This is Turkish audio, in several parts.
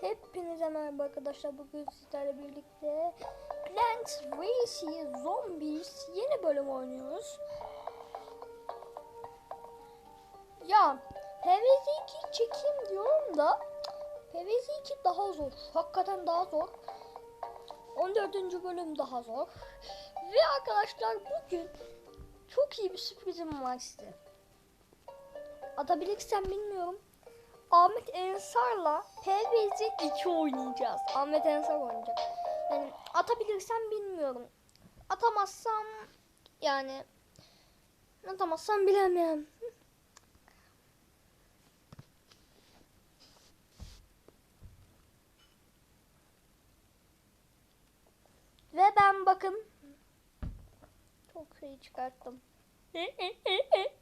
Hepinize merhaba arkadaşlar. Bugün sizlerle birlikte Plants vs Zombies yeni bölüm oynuyoruz. Ya PvZ 2 çekeyim diyorum da PvZ 2 daha zor. Hakikaten daha zor. 14. bölüm daha zor. Ve arkadaşlar bugün çok iyi bir sürprizim var size. Atabilirsem bilmiyorum. Ahmet Ensar'la PvZ 2 oynayacağız. Ahmet Ensar oynayacak. Yani atabilirsem bilmiyorum. Atamazsam yani atamazsam bilemem. Ve ben bakın çok şey çıkarttım.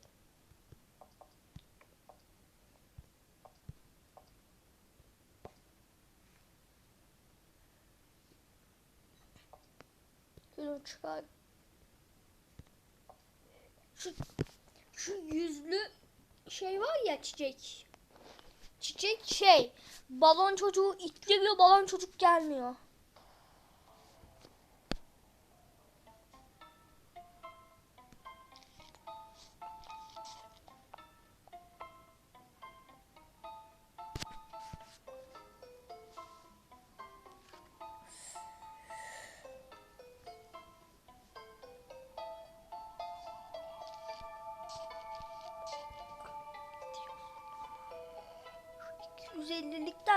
Şunu çıkar. Şu, şu yüzlü şey var ya çiçek. Çiçek şey. Balon çocuğu ittiriyor balon çocuk gelmiyor.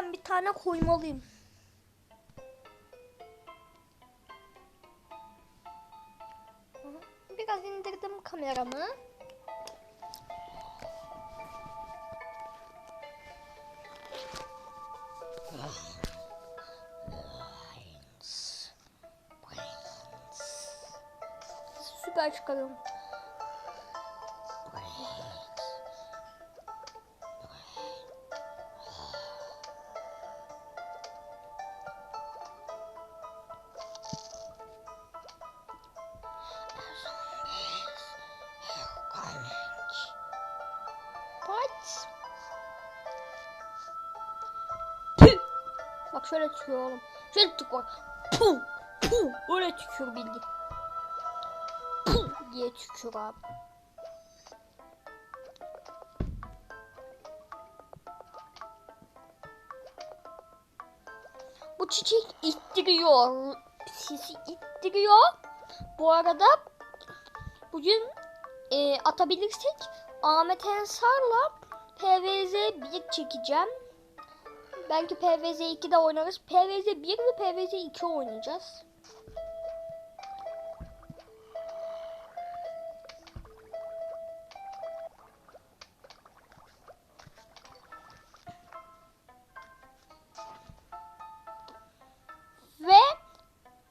%50'likten bir tane koymalıyım. Biraz indirdim kameramı. Süper çıkarım. Şöyle tükürüyor oğlum. Şöyle tük bak. Puh! Puh! Öyle tükür bildi. Puh! diye tükür abi. Bu çiçek ittiriyor. Sisi ittiriyor. Bu arada bugün e, atabilirsek Ahmet Ensar'la PVZ 1 çekeceğim. Belki PVZ 2'de oynarız. PVZ 1 ve PVZ 2 oynayacağız. Ve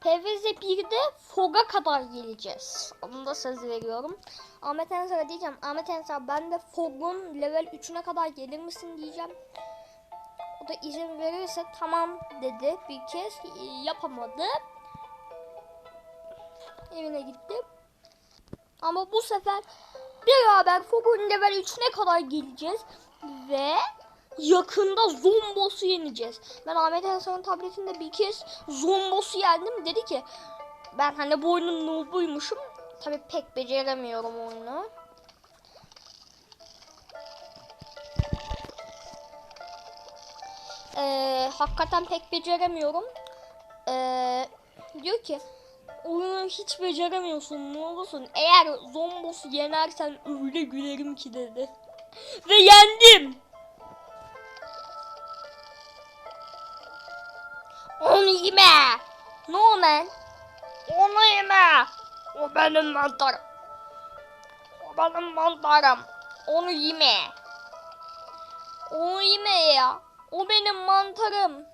PVZ 1'de FOG'a kadar geleceğiz. Onu da söz veriyorum. Ahmet Ensar'a diyeceğim. Ahmet Ensar ben de FOG'un level 3'üne kadar gelir misin diyeceğim. O da izin verirse tamam dedi bir kez. Yapamadı. Evine gitti. Ama bu sefer beraber FOG'un level 3'üne kadar geleceğiz. Ve yakında Zombos'u yeneceğiz. Ben Ahmet Ensar'ın tabletinde bir kez Zombos'u yendim. Dedi ki ben hani bu oyunun noob'uymuşum. Tabi pek beceremiyorum oyunu. Ee, hakikaten pek beceremiyorum. Ee, diyor ki oyunu hiç beceremiyorsun ne olursun. Eğer Zombos'u yenersen öyle gülerim ki dedi. Ve yendim. Onu yeme. Ne o lan? Onu yeme. O benim mantarım. O benim mantarım. Onu yeme. Onu yeme ya. O benim mantarım.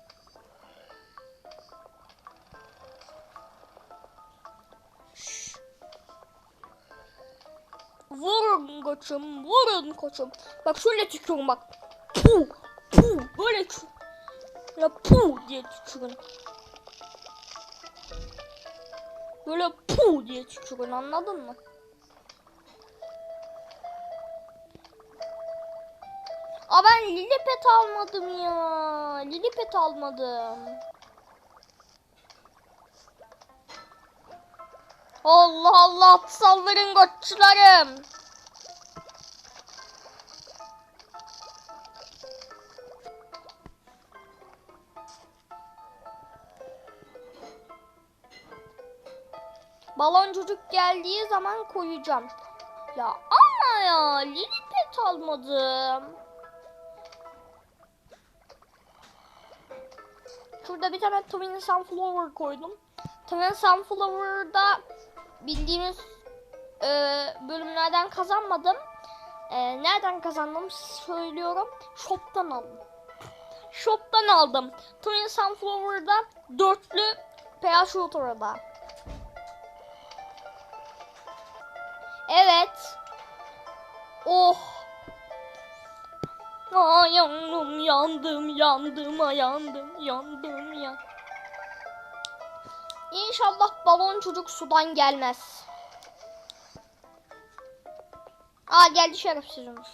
Vurun koçum, vurun koçum. Bak şöyle tükürün bak. Puh, puh, böyle. Ya puh diye tükürün. Böyle puh diye tükürün anladın mı? Aa ben lilipet almadım ya. Lilipet almadım. Allah Allah saldırın koçlarım. Balon çocuk geldiği zaman koyacağım. Ya ama ya Lilipet almadım. Şurada bir tane Twin Sunflower koydum. Twin Sunflower'da bildiğiniz e, bölümlerden kazanmadım. E, nereden kazandım söylüyorum. Shop'tan aldım. Shop'tan aldım. Twin Sunflower'da dörtlü Parachuter'da. Evet. Oh. Aa, yandım, yandım, yandım, yandım, yandım ya. İnşallah balon çocuk sudan gelmez. Aa geldi şerefsizimiz.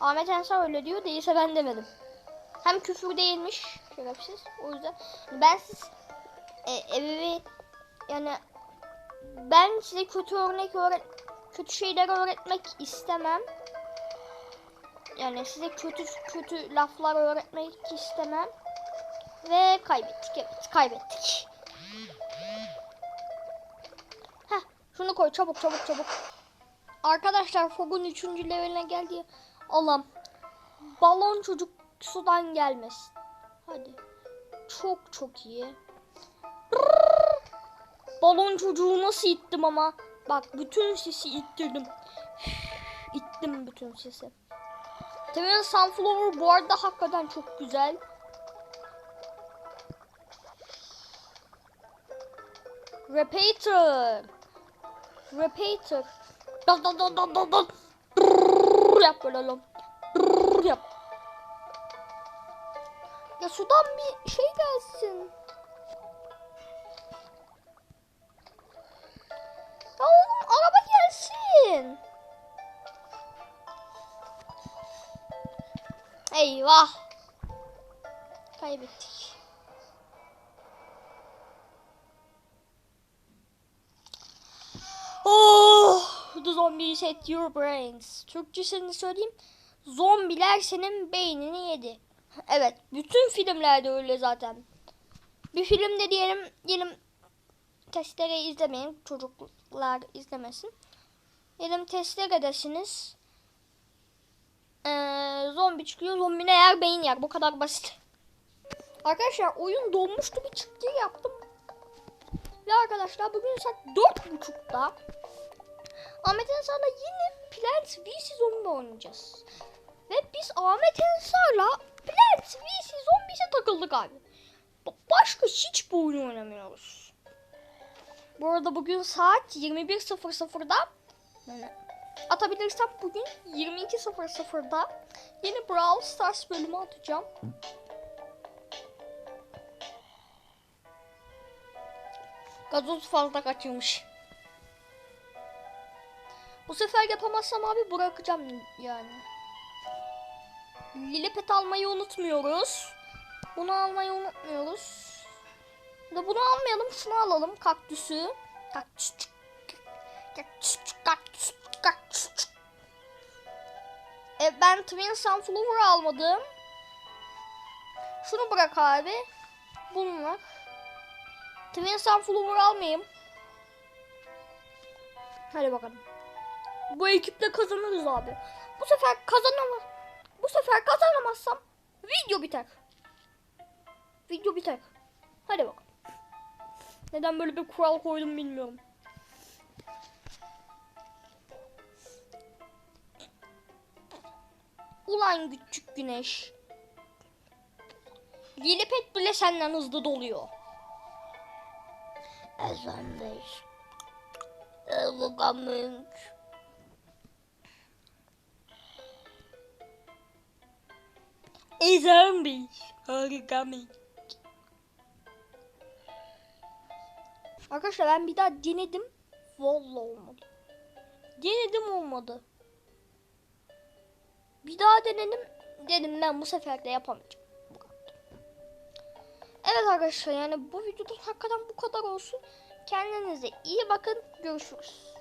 Ahmet Ensar öyle diyor değilse ben demedim. Hem küfür değilmiş şerefsiz. O yüzden ben siz e, ebeveyn yani ben size kötü örnek öğret kötü şeyler öğretmek istemem. Yani size kötü kötü laflar öğretmek istemem. Ve kaybettik evet kaybettik. Heh şunu koy çabuk çabuk çabuk. Arkadaşlar Fog'un 3. leveline geldi. Allah'ım balon çocuk sudan gelmesin. Hadi. Çok çok iyi. Balon çocuğu nasıl ittim ama. Bak bütün sesi ittirdim. İttim bütün sesi. Tabii Sunflower bu arada hakikaten çok güzel. Repeater. Repeater. Dal dal dal dal dal dal. Yap böyle lan. Yap. Ya sudan bir şey gelsin. Kaybettik. Oh, the zombies ate your brains. Türkçesini söyleyeyim. Zombiler senin beynini yedi. Evet, bütün filmlerde öyle zaten. Bir filmde diyelim, diyelim testere izlemeyin. Çocuklar izlemesin. Diyelim testeredesiniz. Ee, zombi çıkıyor. Zombi ne yer? Beyin yer. Bu kadar basit. Arkadaşlar oyun donmuştu bir çıktı yaptım. Ve arkadaşlar bugün saat dört buçukta Ahmet Ensar'la yine Plants vs Zombie oynayacağız. Ve biz Ahmet Ensar'la Plants vs Zombies'e takıldık abi. Ba- Başka hiç bu oyunu oynamıyoruz. Bu arada bugün saat 21.00'da yani atabilirsem bugün 22.00'da yeni Brawl Stars bölümü atacağım. Gazoz fazla kaçırmış. Bu sefer yapamazsam abi bırakacağım yani. Lilipet almayı unutmuyoruz. Bunu almayı unutmuyoruz. Da bunu almayalım. Şunu alalım. Kaktüsü. Kaktüs. Kaktüs. Kaktüs. E, ben Twin Sunflower almadım. Şunu bırak abi. Bunlar. Twin Sunflower almayayım. Hadi bakalım. Bu ekiple kazanırız abi. Bu sefer kazanamaz. Bu sefer kazanamazsam video biter. Video biter. Hadi bakalım. Neden böyle bir kural koydum bilmiyorum. Ulan küçük güneş. Lilipet bile senden hızlı doluyor. Ezandeş. Evogamünk. Ezandeş. Harikamış. Arkadaşlar ben bir daha denedim. Vallahi olmadı. Denedim olmadı. Bir daha denedim. Dedim ben bu sefer de yapamayacağım. Arkadaşlar yani bu videoda hakikaten bu kadar olsun. Kendinize iyi bakın. Görüşürüz.